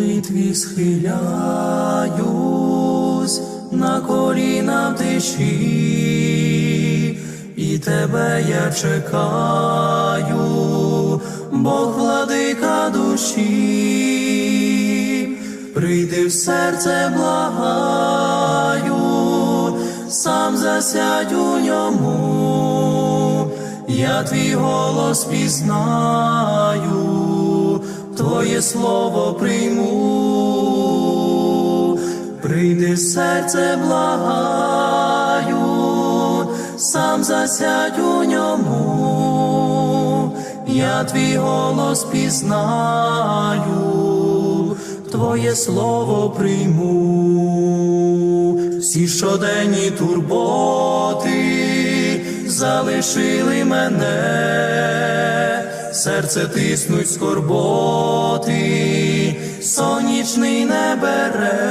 молитві схиляюсь на коліна в тиші, і тебе я чекаю, Бог владика душі, прийди в серце, благаю, сам засядь у ньому, я твій голос пізнаю, Твоє слово прийму, прийди серце, благаю, сам засядь у ньому, я твій голос пізнаю, Твоє слово прийму, всі щоденні турботи залишили мене, серце тиснуть скорботи, сонячний не бере,